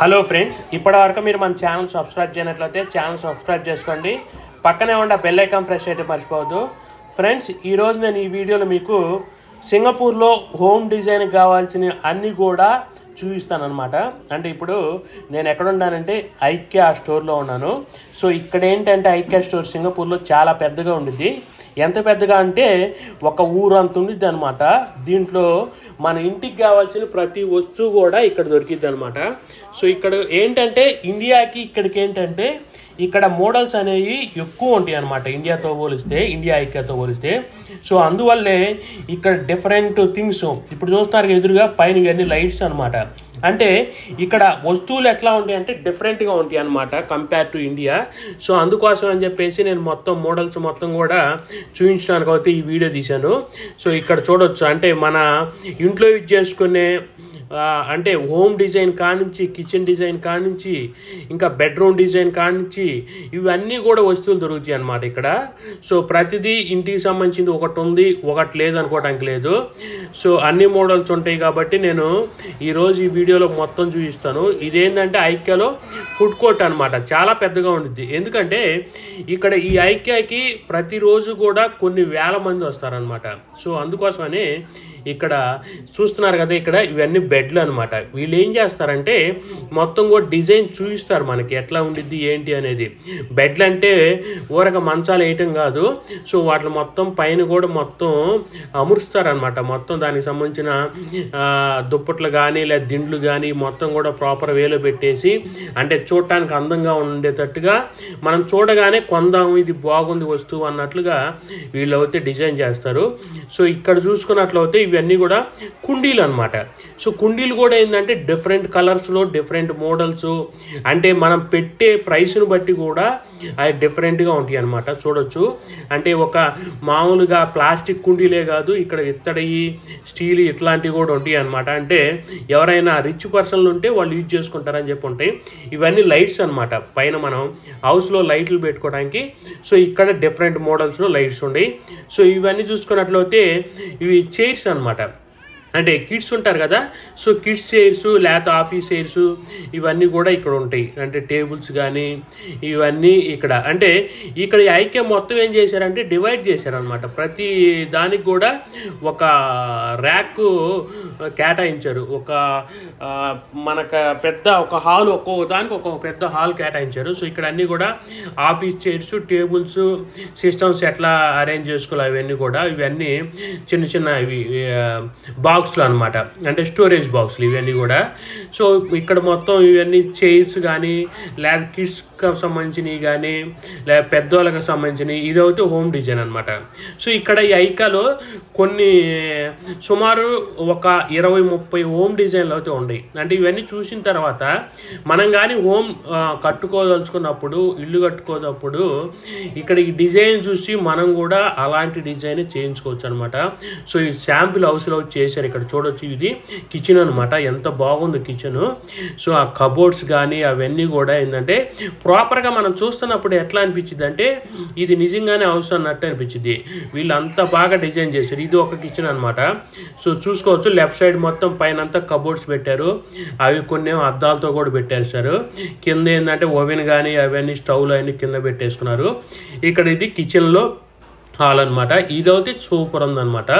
Hello friends ఇప్పటివరకు మీరు మన ఛానల్ సబ్స్క్రైబ్ చేయనట్లయితే ఛానల్ సబ్స్క్రైబ్ చేసుకోండి. పక్కనే ఉన్న బెల్ ఐకాన్ ప్రెస్ చేయడం మర్చిపోవద్దు. ఫ్రెండ్స్ ఈరోజు నేను ఈ వీడియోలో మీకు సింగపూర్లో హోమ్ డిజైన్కి కావాల్సిన అన్నీ కూడా చూపిస్తాను అనమాట అంటే ఇప్పుడు నేను ఎక్కడ ఉన్నానంటే ఐక్యా స్టోర్లో ఉన్నాను. సో ఇక్కడ ఏంటంటే ఐక్యా స్టోర్ సింగపూర్లో చాలా పెద్దగా ఉండిద్ది. ఎంత పెద్దగా అంటే ఒక ఊరు అంత ఉండిద్ది అనమాట దీంట్లో మన ఇంటికి కావాల్సిన ప్రతి వస్తువు కూడా ఇక్కడ దొరికిద్ది అనమాట సో ఇక్కడ ఏంటంటే ఇండియాకి ఇక్కడికి ఏంటంటే ఇక్కడ మోడల్స్ అనేవి ఎక్కువ ఉంటాయి అనమాట ఇండియాతో పోలిస్తే ఇండియా ఐక్యతో పోలిస్తే. సో అందువల్లే ఇక్కడ డిఫరెంట్ థింగ్స్. ఇప్పుడు చూస్తున్నారు ఎదురుగా పైన ఇవన్నీ లైట్స్ అనమాట అంటే ఇక్కడ వస్తువులు ఎట్లా ఉంటాయి అంటే డిఫరెంట్గా ఉంటాయి అనమాట కంపేర్ టు ఇండియా సో అందుకోసం అని చెప్పేసి నేను మొత్తం మోడల్స్ మొత్తం కూడా చూపించడానికి అయితే ఈ వీడియో తీశాను. సో ఇక్కడ చూడొచ్చు. అంటే మన ఇంట్లో యూజ్ చేసుకునే అంటే హోమ్ డిజైన్ కానించి కిచెన్ డిజైన్ కానించి ఇంకా బెడ్రూమ్ డిజైన్ కానించి ఇవన్నీ కూడా వస్తువులు దొరుకుతాయి అన్నమాట ఇక్కడ. సో ప్రతిదీ ఇంటికి సంబంధించింది ఒకటి ఉంది ఒకటి లేదు అనుకోవడానికి లేదు. సో అన్ని మోడల్స్ ఉంటాయి కాబట్టి నేను ఈరోజు ఈ వీడియోలో మొత్తం చూపిస్తాను. ఇదేంటంటే ఐక్యలో ఫుడ్ కోర్ట్ అనమాట చాలా పెద్దగా ఉంటుంది ఎందుకంటే ఇక్కడ ఈ ఐక్యాకి ప్రతిరోజు కూడా కొన్ని వేల మంది వస్తారనమాట సో అందుకోసమని ఇక్కడ చూస్తున్నారు కదా ఇక్కడ ఇవన్నీ బెడ్లు అనమాట వీళ్ళు ఏం చేస్తారంటే మొత్తం కూడా డిజైన్ చూపిస్తారు మనకి ఎట్లా ఉండిద్ది ఏంటి అనేది. బెడ్లు అంటే ఊరక మంచాలు వేయటం కాదు సో వాటిని మొత్తం పైన కూడా మొత్తం అమరుస్తారనమాట మొత్తం దానికి సంబంధించిన దుప్పట్లు కానీ లేదా దిండ్లు కానీ మొత్తం కూడా ప్రాపర్ వేలో పెట్టేసి అంటే చూడటానికి అందంగా ఉండేటట్టుగా మనం చూడగానే కొందాము ఇది బాగుంది వస్తువు అన్నట్లుగా వీళ్ళు అయితే డిజైన్ చేస్తారు. సో ఇక్కడ చూసుకున్నట్లయితే ఇవన్నీ కూడా కుండీలు అనమాట సో కుండీలు కూడా ఏంటంటే డిఫరెంట్ కలర్స్లో డిఫరెంట్ మోడల్స్ అంటే మనం పెట్టే ప్రైస్ను బట్టి కూడా అవి డిఫరెంట్గా ఉంటాయి అనమాట చూడొచ్చు. అంటే ఒక మామూలుగా ప్లాస్టిక్ కుండీలే కాదు ఇక్కడ ఇత్తడి స్టీల్ ఇట్లాంటివి కూడా ఉంటాయి అనమాట అంటే ఎవరైనా రిచ్ పర్సన్లు ఉంటే వాళ్ళు యూజ్ చేసుకుంటారని చెప్పి ఉంటాయి. ఇవన్నీ లైట్స్ అనమాట పైన మనం హౌస్లో లైట్లు పెట్టుకోవడానికి. సో ఇక్కడ డిఫరెంట్ మోడల్స్లో లైట్స్ ఉన్నాయి సో ఇవన్నీ చూసుకున్నట్లయితే ఇవి చైర్స్ అన్నమాట. అంటే కిడ్స్ ఉంటారు కదా సో కిడ్స్ చైర్స్ లేకపోతే ఆఫీస్ చైర్స్ ఇవన్నీ కూడా ఇక్కడ ఉంటాయి. అంటే టేబుల్స్ కానీ ఇవన్నీ ఇక్కడ. అంటే ఇక్కడ ఐక్యం మొత్తం ఏం చేశారంటే డివైడ్ చేశారనమాట ప్రతి దానికి కూడా ఒక ర్యాక్ కేటాయించారు. ఒక మనకు పెద్ద ఒక హాల్ ఒక్కొక్క దానికి ఒక పెద్ద హాల్ కేటాయించారు. సో ఇక్కడ అన్నీ కూడా ఆఫీస్ చైర్స్ టేబుల్స్ సిస్టమ్స్ ఎట్లా అరేంజ్ చేసుకోవాలి అవన్నీ కూడా ఇవన్నీ చిన్న చిన్న ఇవి బాక్స్లు అనమాట అంటే స్టోరేజ్ బాక్స్లు ఇవన్నీ కూడా. సో ఇక్కడ మొత్తం ఇవన్నీ చైర్స్ కానీ లేదా కిడ్స్కి సంబంధించినవి కానీ లేదా పెద్దవాళ్ళకి సంబంధించినవి ఇదైతే హోమ్ డిజైన్ అనమాట సో ఇక్కడ ఈ ఐకాలో కొన్ని సుమారు ఒక ఇరవై ముప్పై హోమ్ డిజైన్లు అయితే ఉన్నాయి అంటే ఇవన్నీ చూసిన తర్వాత మనం కానీ హోమ్ కట్టుకోదలుచుకున్నప్పుడు ఇల్లు కట్టుకోదప్పుడు ఇక్కడ ఈ డిజైన్ చూసి మనం కూడా అలాంటి డిజైన్ చేయించుకోవచ్చు అనమాట సో ఈ శాంపుల్ హౌస్లో చేశారు ఇక్కడ చూడొచ్చు. ఇది కిచెన్ అనమాట ఎంత బాగుంది కిచెన్ సో ఆ కబోర్డ్స్ కానీ అవన్నీ కూడా ఏంటంటే ప్రాపర్గా మనం చూస్తున్నప్పుడు ఎట్లా అనిపించింది అంటే ఇది నిజంగానే అవసరం అన్నట్టు అనిపించింది వీళ్ళు అంత బాగా డిజైన్ చేశారు. ఇది ఒక కిచెన్ అనమాట సో చూసుకోవచ్చు. లెఫ్ట్ సైడ్ మొత్తం పైన అంతా కబోర్డ్స్ పెట్టారు. అవి కొన్ని ఏమో అద్దాలతో కూడా పెట్టారు సార్ కింద ఏంటంటే ఓవెన్ కానీ అవన్నీ స్టవ్లు అవన్నీ కింద పెట్టేసుకున్నారు. ఇక్కడ ఇది కిచెన్లో హాల్ అనమాట ఇదైతే సూపర్ ఉందన్నమాట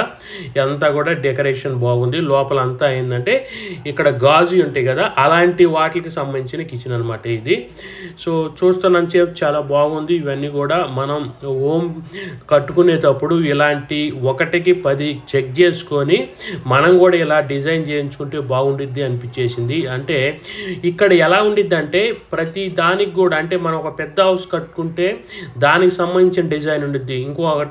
అంతా కూడా డెకరేషన్ బాగుంది. లోపల అంతా ఏంటంటే ఇక్కడ గాజు ఉంటాయి కదా అలాంటి వాటికి సంబంధించిన కిచెన్ అనమాట ఇది. సో చూస్తున్నాను చాలా బాగుంది. ఇవన్నీ కూడా మనం హోమ్ కట్టుకునేటప్పుడు ఇలాంటి ఒకటికి పది చెక్ చేసుకొని మనం కూడా ఇలా డిజైన్ చేయించుకుంటే బాగుండిద్ది అనిపించేసింది. అంటే ఇక్కడ ఎలా ఉండిద్ది అంటే ప్రతి దానికి కూడా అంటే మనం ఒక పెద్ద హౌస్ కట్టుకుంటే దానికి సంబంధించిన డిజైన్ ఉండిద్ది. ఇంకొకటి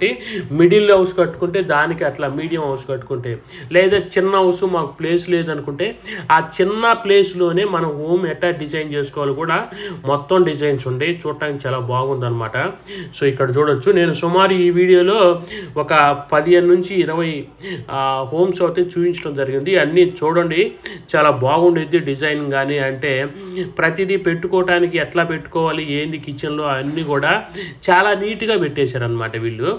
మిడిల్ హౌస్ కట్టుకుంటే దానికి అట్లా మీడియం హౌస్ కట్టుకుంటే లేదా చిన్న హౌస్ మాకు ప్లేస్ లేదనుకుంటే ఆ చిన్న ప్లేస్లోనే మనం హోమ్ ఎట్లా డిజైన్ చేసుకోవాలి కూడా మొత్తం డిజైన్స్ ఉంటాయి చూడటానికి చాలా బాగుందన్నమాట. సో ఇక్కడ చూడొచ్చు. నేను సుమారు ఈ వీడియోలో ఒక పదిహేను నుంచి ఇరవై హోమ్స్ అయితే చూపించడం జరిగింది. అన్నీ చూడండి. చాలా బాగుండేది డిజైన్ కానీ అంటే ప్రతిదీ పెట్టుకోవటానికి ఎట్లా పెట్టుకోవాలి ఏంది కిచెన్లో అన్నీ కూడా చాలా నీట్గా పెట్టేశారనమాట వీళ్ళు.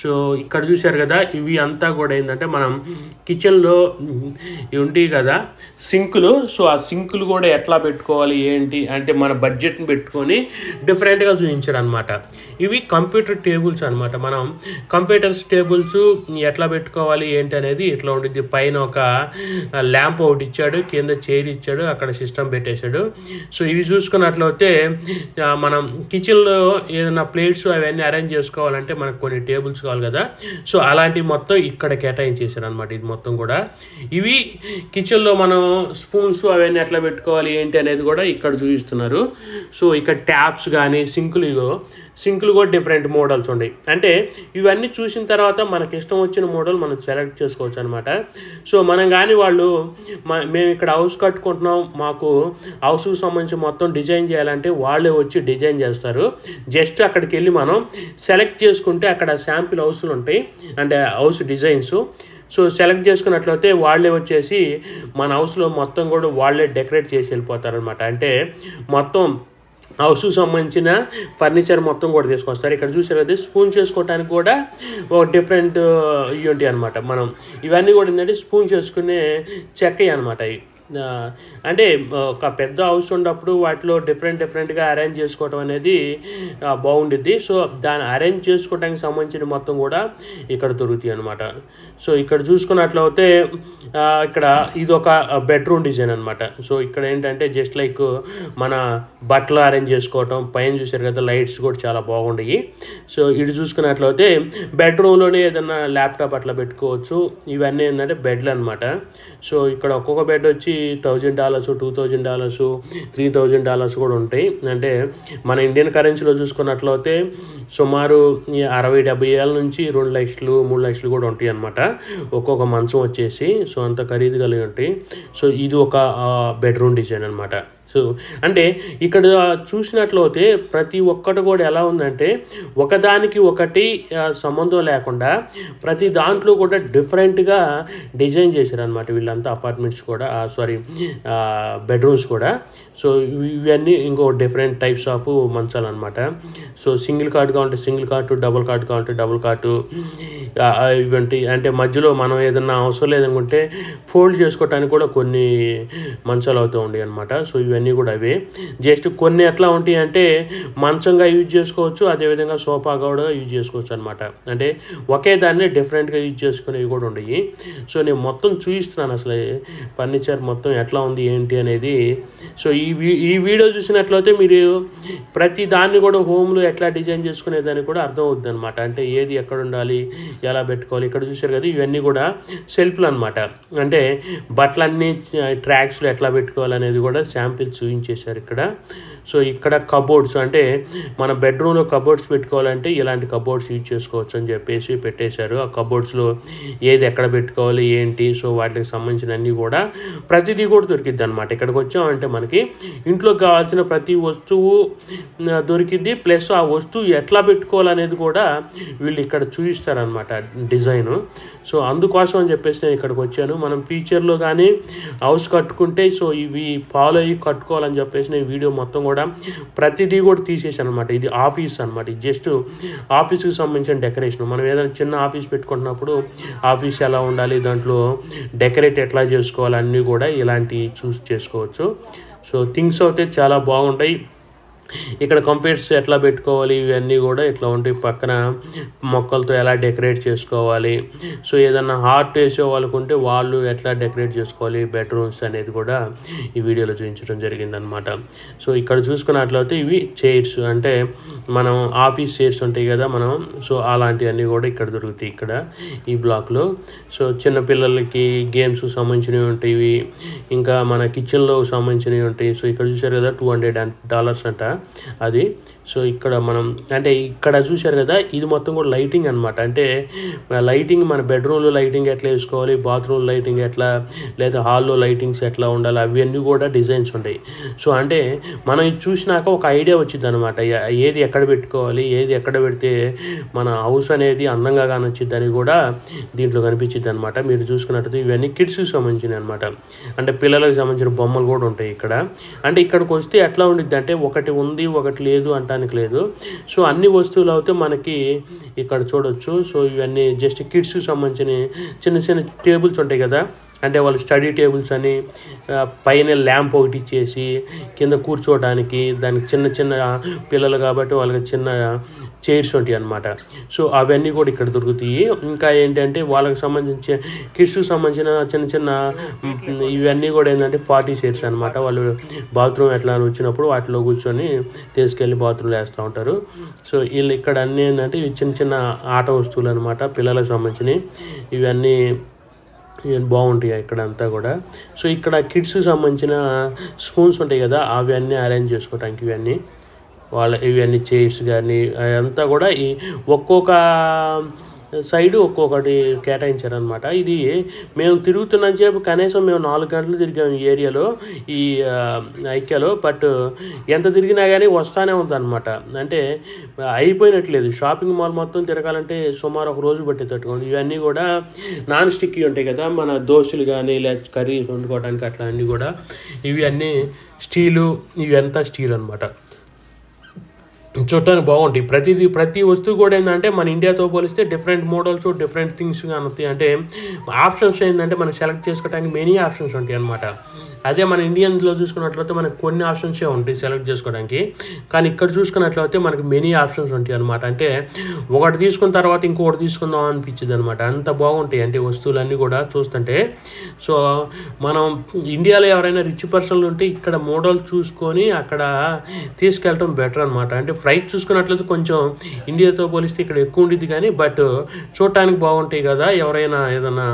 సో ఇక్కడ చూశారు కదా ఇవి అంతా కూడా ఏంటంటే మనం కిచెన్లో ఉంటాయి కదా సింకులు. సో ఆ సింకులు కూడా ఎట్లా పెట్టుకోవాలి ఏంటి అంటే మన బడ్జెట్ని పెట్టుకొని డిఫరెంట్గా చూపించారు అనమాట ఇవి కంప్యూటర్ టేబుల్స్ అనమాట మనం కంప్యూటర్స్ టేబుల్స్ ఎట్లా పెట్టుకోవాలి ఏంటి అనేది ఇట్లా ఉండిద్ది. పైన ఒక ల్యాంప్ ఒకటి ఇచ్చాడు కింద చైర్ ఇచ్చాడు అక్కడ సిస్టమ్ పెట్టేశాడు. సో ఇవి చూసుకున్నట్లయితే మనం కిచెన్లో ఏదైనా ప్లేట్స్ అవన్నీ అరేంజ్ చేసుకోవాలంటే మనకు కొన్ని టేబుల్స్ కావాలి కదా. సో అలాంటివి మొత్తం ఇక్కడ కేటాయించేశారు అనమాట ఇది మొత్తం కూడా. ఇవి కిచెన్లో మనం స్పూన్స్ అవన్నీ ఎట్లా పెట్టుకోవాలి ఏంటి అనేది కూడా ఇక్కడ చూపిస్తున్నారు. సో ఇక్కడ ట్యాప్స్ కానీ సింకులు ఇగో సింకులు కూడా డిఫరెంట్ మోడల్స్ ఉన్నాయి అంటే ఇవన్నీ చూసిన తర్వాత మనకి ఇష్టం వచ్చిన మోడల్ మనం సెలెక్ట్ చేసుకోవచ్చు అనమాట సో మనం కానీ వాళ్ళు మేము ఇక్కడ హౌస్ కట్టుకుంటున్నాం మాకు హౌస్కి సంబంధించి మొత్తం డిజైన్ చేయాలంటే వాళ్ళే వచ్చి డిజైన్ చేస్తారు. జస్ట్ అక్కడికి వెళ్ళి మనం సెలెక్ట్ చేసుకుంటే అక్కడ శాంపిల్ హౌస్లు ఉంటాయి అంటే హౌస్ డిజైన్స్ సో సెలెక్ట్ చేసుకున్నట్లయితే వాళ్ళే వచ్చేసి మన హౌస్లో మొత్తం కూడా వాళ్ళే డెకరేట్ చేసి వెళ్ళిపోతారనమాట అంటే మొత్తం హౌస్కి సంబంధించిన ఫర్నిచర్ మొత్తం కూడా తీసుకొస్తారు. ఇక్కడ చూసారంటే స్పూన్ చేసుకోవడానికి కూడా ఒక డిఫరెంట్ ఇవి ఉంటాయి అనమాట మనం ఇవన్నీ కూడా ఏంటంటే స్పూన్ చేసుకునే చెక్కయి అనమాట ఇవి అంటే ఒక పెద్ద హౌస్ ఉన్నప్పుడు వాటిలో డిఫరెంట్ డిఫరెంట్గా అరేంజ్ చేసుకోవటం అనేది బాగుండిద్ది. సో దాన్ని అరేంజ్ చేసుకోవడానికి సంబంధించిన మొత్తం కూడా ఇక్కడ దొరుకుతాయి అనమాట సో ఇక్కడ చూసుకున్నట్లయితే ఇక్కడ ఇది ఒక బెడ్రూమ్ డిజైన్ అనమాట సో ఇక్కడ ఏంటంటే జస్ట్ లైక్ మన బట్టలు అరేంజ్ చేసుకోవటం పైన చూసారు కదా లైట్స్ కూడా చాలా బాగుంటాయి సో ఇటు చూసుకున్నట్లయితే బెడ్రూమ్లోనే ఏదైనా ల్యాప్టాప్ అట్లా పెట్టుకోవచ్చు. ఇవన్నీ ఏంటంటే బెడ్లు అనమాట సో ఇక్కడ ఒక్కొక్క బెడ్ వచ్చి thousand dollars two thousand dollars three thousand dollars కూడా ఉంటాయి. అంటే మన ఇండియన్ కరెన్సీలో చూసుకున్నట్లయితే సుమారు ఈ అరవై డెబ్బై ఏళ్ళ నుంచి రెండు లక్షలు మూడు లక్షలు కూడా ఉంటాయి అనమాట ఒక్కొక్క మంచం వచ్చేసి సో అంత ఖరీదు కలిగి ఉంటాయి. సో ఇది ఒక బెడ్రూమ్ డిజైన్ అనమాట సో అంటే ఇక్కడ చూసినట్లయితే ప్రతి ఒక్కటి కూడా ఎలా ఉందంటే ఒకదానికి ఒకటి సంబంధం లేకుండా ప్రతి దాంట్లో కూడా డిఫరెంట్గా డిజైన్ చేశారనమాట వీళ్ళంతా అపార్ట్మెంట్స్ కూడా సారీ బెడ్రూమ్స్ కూడా. సో ఇవన్నీ ఇంకో డిఫరెంట్ టైప్స్ ఆఫ్ మంచాలు అనమాట సో సింగిల్ కార్డ్ కావాలంటే సింగిల్ కార్టు డబుల్ కార్డ్ కావాలంటే డబుల్ కార్టు ఇవంటి అంటే మధ్యలో మనం ఏదన్నా అవసరం లేదనుకుంటే ఫోల్డ్ చేసుకోవటానికి కూడా కొన్ని మంచాలు అవుతూ ఉండేవి అనమాట సో ఇవన్నీ కూడా అవే. జస్ట్ కొన్ని ఎట్లా ఉంటాయి అంటే మంచంగా యూజ్ చేసుకోవచ్చు అదేవిధంగా సోఫా కూడా యూజ్ చేసుకోవచ్చు అనమాట అంటే ఒకే దాన్ని డిఫరెంట్గా యూజ్ చేసుకునేవి కూడా ఉన్నాయి సో నేను మొత్తం చూపిస్తున్నాను అసలు ఫర్నిచర్ మొత్తం ఎట్లా ఉంది ఏంటి అనేది. సో ఈ వీ- ఈ వీడియో చూసినట్లయితే మీరు ప్రతి దాన్ని కూడా హోమ్లో ఎట్లా డిజైన్ చేసుకునేదానికి కూడా అర్థం అవుతుంది అనమాట అంటే ఏది ఎక్కడ ఉండాలి ఎలా పెట్టుకోవాలి ఇక్కడ చూశారు కదా ఇవన్నీ కూడా సెల్ఫ్లు అనమాట అంటే బట్టలన్నీ ట్రాక్స్లో ఎట్లా పెట్టుకోవాలి అనేది కూడా శాంపిల్ చూపించేశారు ఇక్కడ. సో ఇక్కడ కబోర్డ్స్ అంటే మన బెడ్రూమ్లో కబోర్డ్స్ పెట్టుకోవాలంటే ఇలాంటి కబోర్డ్స్ యూజ్ చేసుకోవచ్చు అని చెప్పేసి పెట్టేశారు. ఆ కబోర్డ్స్లో ఏది ఎక్కడ పెట్టుకోవాలి ఏంటి? సో వాటికి సంబంధించినన్నీ కూడా ప్రతిదీ కూడా దొరికిద్ది అనమాట ఇక్కడికి వచ్చామంటే మనకి ఇంట్లోకి కావాల్సిన ప్రతి వస్తువు దొరికింది. ప్లస్ ఆ వస్తువు ఎట్లా పెట్టుకోవాలనేది కూడా వీళ్ళు ఇక్కడ చూపిస్తారనమాట డిజైన్. సో అందుకోసం అని చెప్పేసి నేను ఇక్కడికి వచ్చాను. మనం ఫ్యూచర్లో కానీ హౌస్ కట్టుకుంటే సో ఇవి ఫాలో అయ్యి కట్టుకోవాలని చెప్పేసి నేను వీడియో మొత్తం కూడా ప్రతిదీ కూడా తీసేసాను అనమాట ఇది ఆఫీస్ అనమాట ఇది జస్ట్ ఆఫీస్కి సంబంధించిన డెకరేషన్. మనం ఏదైనా చిన్న ఆఫీస్ పెట్టుకుంటున్నప్పుడు ఆఫీస్ ఎలా ఉండాలి దాంట్లో డెకరేట్ ఎట్లా చేసుకోవాలి అన్నీ కూడా ఇలాంటివి చూస్ చేసుకోవచ్చు. సో థింగ్స్ అయితే చాలా బాగుంటాయి. ఇక్కడ కంప్యూటర్స్ ఎట్లా పెట్టుకోవాలి ఇవన్నీ కూడా ఇట్లా ఉంటాయి. పక్కన మొక్కలతో ఎలా డెకరేట్ చేసుకోవాలి. సో ఏదన్నా హార్ట్ వేసే వాళ్ళకు ఉంటే వాళ్ళు ఎట్లా డెకరేట్ చేసుకోవాలి బెడ్రూమ్స్ అనేది కూడా ఈ వీడియోలో చూపించడం జరిగిందనమాట సో ఇక్కడ చూసుకున్నట్లయితే ఇవి చైర్స్ అంటే మనం ఆఫీస్ చైర్స్ ఉంటాయి కదా మనం. సో అలాంటివన్నీ కూడా ఇక్కడ దొరుకుతాయి ఇక్కడ ఈ బ్లాక్లో సో చిన్న పిల్లలకి గేమ్స్ సంబంధించినవి ఉంటాయి. ఇంకా మన కిచెన్లో సంబంధించినవి ఉంటాయి. సో ఇక్కడ చూసారు కదా టూ హండ్రెడ్ డాలర్స్ అంట. అది సో ఇక్కడ మనం అంటే ఇక్కడ చూశారు కదా ఇది మొత్తం కూడా లైటింగ్ అనమాట అంటే లైటింగ్ మన బెడ్రూమ్లో లైటింగ్ ఎట్లా వేసుకోవాలి బాత్రూమ్ లైటింగ్ ఎట్లా లేదా హాల్లో లైటింగ్స్ ఎట్లా ఉండాలి అవన్నీ కూడా డిజైన్స్ ఉంటాయి. సో అంటే మనం ఇది చూసినాక ఒక ఐడియా వచ్చింది అనమాట ఏది ఎక్కడ పెట్టుకోవాలి ఏది ఎక్కడ పెడితే మన హౌస్ అనేది అందంగా కానొచ్చింది అని కూడా దీంట్లో కనిపించింది అనమాట మీరు చూసుకున్నట్టు ఇవన్నీ కిడ్స్కి సంబంధించినవి అనమాట అంటే పిల్లలకు సంబంధించిన బొమ్మలు కూడా ఉంటాయి ఇక్కడ. అంటే ఇక్కడికి వస్తే ఎట్లా ఉండిద్ది అంటే ఒకటి ఉంది ఒకటి లేదు చెప్పడానికి లేదు. సో అన్ని వస్తువులు అయితే మనకి ఇక్కడ చూడొచ్చు. సో ఇవన్నీ జస్ట్ కిడ్స్కి సంబంధించిన చిన్న చిన్న టేబుల్స్ ఉంటాయి కదా. అంటే వాళ్ళు స్టడీ టేబుల్స్ అని పైన ల్యాంప్ ఒకటి ఇచ్చేసి కింద కూర్చోవడానికి దానికి చిన్న చిన్న పిల్లలు కాబట్టి వాళ్ళకి చిన్న చైర్స్ ఉంటాయి అనమాట సో అవన్నీ కూడా ఇక్కడ దొరుకుతాయి. ఇంకా ఏంటంటే వాళ్ళకి సంబంధించి కిడ్స్కి సంబంధించిన చిన్న చిన్న ఇవన్నీ కూడా ఏంటంటే ఫార్టీ చైర్స్ అనమాట వాళ్ళు బాత్రూమ్ ఎట్లా వచ్చినప్పుడు వాటిలో కూర్చొని తీసుకెళ్ళి బాత్రూమ్లో వేస్తూ ఉంటారు. సో వీళ్ళు ఇక్కడ అన్నీ ఏంటంటే చిన్న చిన్న ఆట వస్తువులు అనమాట పిల్లలకు సంబంధించినవి. ఇవన్నీ ఇవన్నీ బాగుంటాయి ఇక్కడ అంతా కూడా. సో ఇక్కడ కిడ్స్కి సంబంధించిన స్పూన్స్ ఉంటాయి కదా అవన్నీ అరేంజ్ చేసుకోవటానికి ఇవన్నీ. వాళ్ళ ఇవన్నీ చైర్స్ కానీ అంతా కూడా ఈ ఒక్కొక్క సైడ్ ఒక్కొక్కటి కేటాయించారనమాట ఇది మేము తిరుగుతున్నంత సేపు కనీసం మేము నాలుగు గంటలు తిరిగాము ఈ ఏరియాలో ఈ ఐక్యాలో. బట్ ఎంత తిరిగినా కానీ వస్తానే ఉందన్నమాట. అంటే అయిపోయినట్లేదు. షాపింగ్ మాల్ మొత్తం తిరగాలంటే సుమారు ఒక రోజు పట్టేటట్టుగా ఉంది. ఇవన్నీ కూడా నాన్ స్టిక్కి ఉంటాయి కదా మన దోశలు కానీ లేదా కర్రీ వండుకోవడానికి అట్లా అన్నీ కూడా. ఇవి అన్నీ స్టీలు ఇవంతా స్టీల్ అనమాట చూడటానికి బాగుంటాయి. ప్రతిదీ ప్రతి వస్తువు కూడా ఏంటంటే మన ఇండియాతో పోలిస్తే డిఫరెంట్ మోడల్స్ డిఫరెంట్ థింగ్స్ కానీ అంటే ఆప్షన్స్ ఏంటంటే మనం సెలెక్ట్ చేసుకోవడానికి మెనీ ఆప్షన్స్ ఉంటాయి అనమాట అదే మన ఇండియన్లో చూసుకున్నట్లయితే మనకు కొన్ని ఆప్షన్సే ఉంటాయి సెలెక్ట్ చేసుకోవడానికి. కానీ ఇక్కడ చూసుకున్నట్లయితే మనకి మెనీ ఆప్షన్స్ ఉంటాయి అనమాట అంటే ఒకటి తీసుకున్న తర్వాత ఇంకొకటి తీసుకుందాం అనిపించింది అనమాట అంత బాగుంటాయి అంటే వస్తువులన్నీ కూడా చూస్తుంటే. సో మనం ఇండియాలో ఎవరైనా రిచ్ పర్సన్లు ఉంటే ఇక్కడ మోడల్ చూసుకొని అక్కడ తీసుకెళ్ళటం బెటర్ అనమాట అంటే ప్రైస్ చూసుకున్నట్లయితే కొంచెం ఇండియాతో పోలిస్తే ఇక్కడ ఎక్కువ ఉండేది కానీ బట్ చూడటానికి బాగుంటాయి కదా. ఎవరైనా ఏదైనా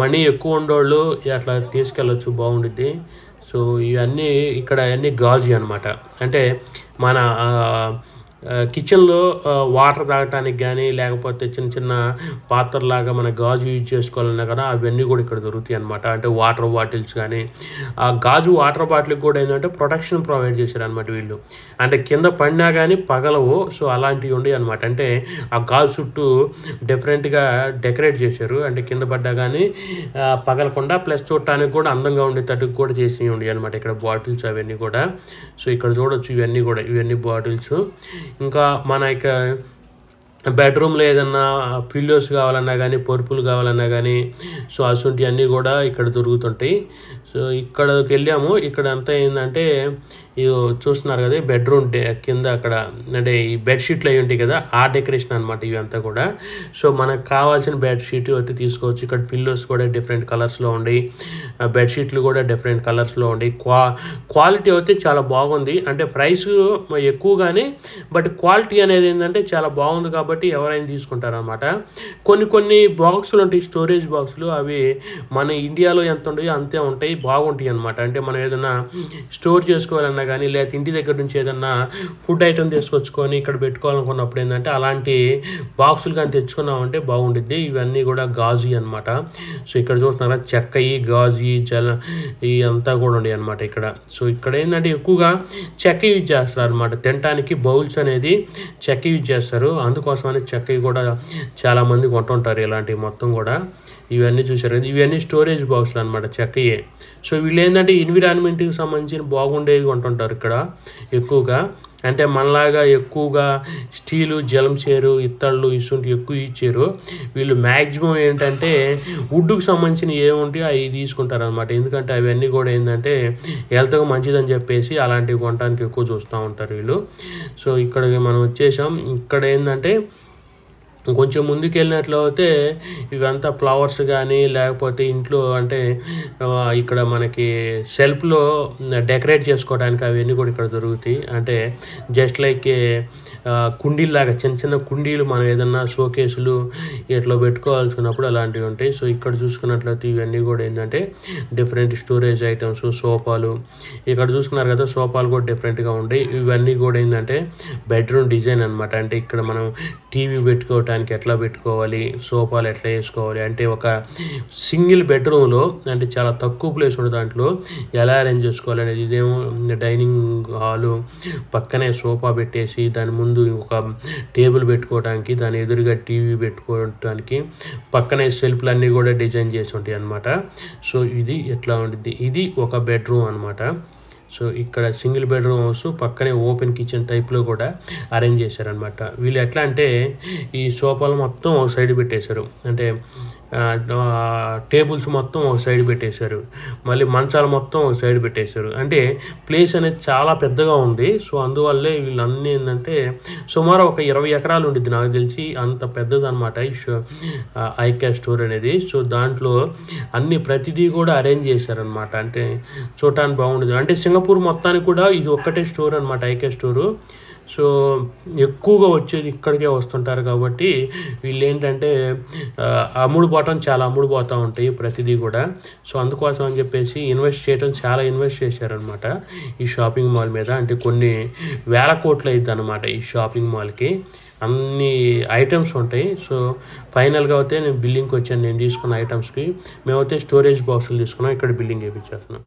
మనీ ఎక్కువ ఉండేవాళ్ళు అట్లా తీసుకెళ్ళచ్చు బాగుండుద్ది. సో ఇవన్నీ ఇక్కడ అన్నీ గాజు అనమాట అంటే మన Uh, కిచెన్లో వాటర్ uh, తాగటానికి కానీ లేకపోతే చిన్న చిన్న పాత్రలాగా మన గాజు యూజ్ చేసుకోవాలన్నా కదా అవన్నీ కూడా ఇక్కడ దొరుకుతాయి అనమాట అంటే వాటర్ బాటిల్స్ కానీ ఆ గాజు వాటర్ బాటిల్కి కూడా ఏంటంటే ప్రొటెక్షన్ ప్రొవైడ్ చేశారు అనమాట వీళ్ళు. అంటే కింద పడినా కానీ పగలవు సో అలాంటివి ఉండే అనమాట అంటే ఆ గాజు చుట్టూ డిఫరెంట్గా డెకరేట్ చేశారు. అంటే కింద పడ్డా కానీ పగలకుండా ప్లస్ చూడటానికి కూడా అందంగా ఉండేటట్టు కూడా చేసి ఉండే అనమాట ఇక్కడ బాటిల్స్ అవన్నీ కూడా. సో ఇక్కడ చూడొచ్చు ఇవన్నీ కూడా ఇవన్నీ బాటిల్స్ ఇంకా మన యొక్క బెడ్రూమ్లో ఏదన్నా పిల్లోస్ కావాలన్నా కానీ పరుపులు కావాలన్నా కానీ సో అసొంటి అన్నీ కూడా ఇక్కడ దొరుకుతుంటాయి. సో ఇక్కడికి వెళ్ళాము ఇక్కడ అంతా ఏంటంటే చూస్తున్నారు కదా బెడ్రూమ్ డే కింద అక్కడ అంటే ఈ బెడ్షీట్లు అవి ఉంటాయి కదా ఆ డెకరేషన్ అనమాట ఇవంతా కూడా. సో మనకు కావాల్సిన బెడ్షీట్ అయితే తీసుకోవచ్చు. ఇక్కడ పిల్లోస్ కూడా డిఫరెంట్ కలర్స్లో ఉండి బెడ్షీట్లు కూడా డిఫరెంట్ కలర్స్లో ఉండి క్వా క్వాలిటీ అయితే చాలా బాగుంది. అంటే ప్రైస్ ఎక్కువగానే బట్ క్వాలిటీ అనేది ఏంటంటే చాలా బాగుంది కాబట్టి ఎవరైనా తీసుకుంటారనమాట కొన్ని కొన్ని బాక్సులు ఉంటాయి స్టోరేజ్ బాక్సులు అవి మన ఇండియాలో ఎంత ఉంటాయో అంతే ఉంటాయి బాగుంటాయి అనమాట అంటే మనం ఏదైనా స్టోర్ చేసుకోవాలన్నా కానీ లేకపోతే ఇంటి దగ్గర నుంచి ఏదన్నా ఫుడ్ ఐటమ్ తీసుకొచ్చుకొని ఇక్కడ పెట్టుకోవాలనుకున్నప్పుడు ఏంటంటే అలాంటి బాక్సులు కానీ తెచ్చుకున్నామంటే బాగుండిద్ది. ఇవన్నీ కూడా గాజు అనమాట సో ఇక్కడ చూస్తున్నారా? చెక్కయి గాజు జల ఈ అంతా కూడా ఉండే అనమాట ఇక్కడ. సో ఇక్కడ ఏంటంటే ఎక్కువగా చెక్క యూజ్ చేస్తారు అనమాట తినటానికి బౌల్స్ అనేది చెక్క యూజ్ చేస్తారు. అందుకోసమని చెక్క కూడా చాలామంది కొంటుంటారు ఇలాంటివి మొత్తం కూడా. ఇవన్నీ చూసారు కదా ఇవన్నీ స్టోరేజ్ బాక్స్లు అనమాట చెక్కయే. సో వీళ్ళు ఏంటంటే ఎన్విరాన్మెంట్కి సంబంధించిన బాగుండేవి కొంటుంటారు ఇక్కడ ఎక్కువగా. అంటే మనలాగా ఎక్కువగా స్టీలు జలం చేరు ఇత్తళ్ళు ఇసుంటి ఎక్కువ ఇచ్చారు. వీళ్ళు మ్యాక్సిమం ఏంటంటే వుడ్కి సంబంధించిన ఏముంటాయో అవి తీసుకుంటారు అనమాట ఎందుకంటే అవన్నీ కూడా ఏంటంటే హెల్త్గా మంచిదని చెప్పేసి అలాంటివి కొనడానికి ఎక్కువ చూస్తూ ఉంటారు వీళ్ళు. సో ఇక్కడ మనం వచ్చేసాం. ఇక్కడ ఏంటంటే కొంచెం ముందుకు వెళ్ళినట్లయితే ఇవంతా ఫ్లవర్స్ కానీ లేకపోతే ఇంట్లో అంటే ఇక్కడ మనకి షెల్ఫ్లో డెకరేట్ చేసుకోవడానికి అవన్నీ కూడా ఇక్కడ దొరుకుతాయి. అంటే జస్ట్ లైక్ కుండీల్లాగా చిన్న చిన్న కుండీలు మనం ఏదన్నా షోకేసులు ఇట్లా పెట్టుకోవాల్సినప్పుడు అలాంటివి ఉంటాయి. సో ఇక్కడ చూసుకున్నట్లయితే ఇవన్నీ కూడా ఏంటంటే డిఫరెంట్ స్టోరేజ్ ఐటమ్స్ సోఫాలు. ఇక్కడ చూసుకున్నారు కదా సోఫాలు కూడా డిఫరెంట్గా ఉంటాయి. ఇవన్నీ కూడా ఏంటంటే బెడ్రూమ్ డిజైన్ అనమాట అంటే ఇక్కడ మనం టీవీ పెట్టుకోవటానికి ఎట్లా పెట్టుకోవాలి సోఫాలు ఎట్లా వేసుకోవాలి అంటే ఒక సింగిల్ బెడ్రూమ్లో అంటే చాలా తక్కువ ప్లేస్ ఉన్న దాంట్లో ఎలా అరేంజ్ చేసుకోవాలి అనేది ఇదేమో డైనింగ్ హాలు పక్కనే సోఫా పెట్టేసి దాని ముందు ఒక టేబుల్ పెట్టుకోవడానికి దాని ఎదురుగా టీవీ పెట్టుకోవడానికి పక్కనే సెల్ఫ్లు అన్నీ కూడా డిజైన్ చేసి ఉంటాయి అనమాట సో ఇది ఎట్లా ఉంటుంది ఇది ఒక బెడ్రూమ్ అనమాట సో ఇక్కడ సింగిల్ బెడ్రూమ్ హౌస్ పక్కనే ఓపెన్ కిచెన్ టైప్లో కూడా అరేంజ్ చేశారనమాట వీళ్ళు ఎట్లా అంటే ఈ సోఫాలు మొత్తం ఒక సైడ్ పెట్టేశారు. అంటే టేబుల్స్ మొత్తం ఒక సైడ్ పెట్టేశారు. మళ్ళీ మంచాలు మొత్తం ఒక సైడ్ పెట్టేశారు. అంటే ప్లేస్ అనేది చాలా పెద్దగా ఉంది. సో అందువల్లే వీళ్ళన్నీ ఏంటంటే సుమారు ఒక ఇరవై ఎకరాలు ఉండిద్ది నాకు తెలిసి. అంత పెద్దదనమాట ఈ షో ఐక్యా స్టోర్ అనేది. సో దాంట్లో అన్ని ప్రతిదీ కూడా అరేంజ్ చేశారనమాట అంటే చూడటానికి బాగుండదు. అంటే సింగపూర్ మొత్తానికి కూడా ఇది ఒక్కటే స్టోర్ అనమాట ఐకే స్టోరు. సో ఎక్కువగా వచ్చేది ఇక్కడికే వస్తుంటారు కాబట్టి వీళ్ళు ఏంటంటే అమ్ముడు పోవటం చాలా అమ్ముడు పోతూ ఉంటాయి ప్రతిదీ కూడా. సో అందుకోసం అని చెప్పేసి ఇన్వెస్ట్ చేయడం చాలా ఇన్వెస్ట్ చేశారనమాట ఈ షాపింగ్ మాల్ మీద. అంటే కొన్ని వేల కోట్లు అయింది అనమాట ఈ షాపింగ్ మాల్కి. అన్ని ఐటమ్స్ ఉంటాయి. సో ఫైనల్గా అయితే నేను బిల్లింగ్కి వచ్చాను. నేను తీసుకున్న ఐటమ్స్కి మేమైతే స్టోరేజ్ బాక్సులు తీసుకున్నాం. ఇక్కడ బిల్లింగ్ వేయించేస్తున్నాం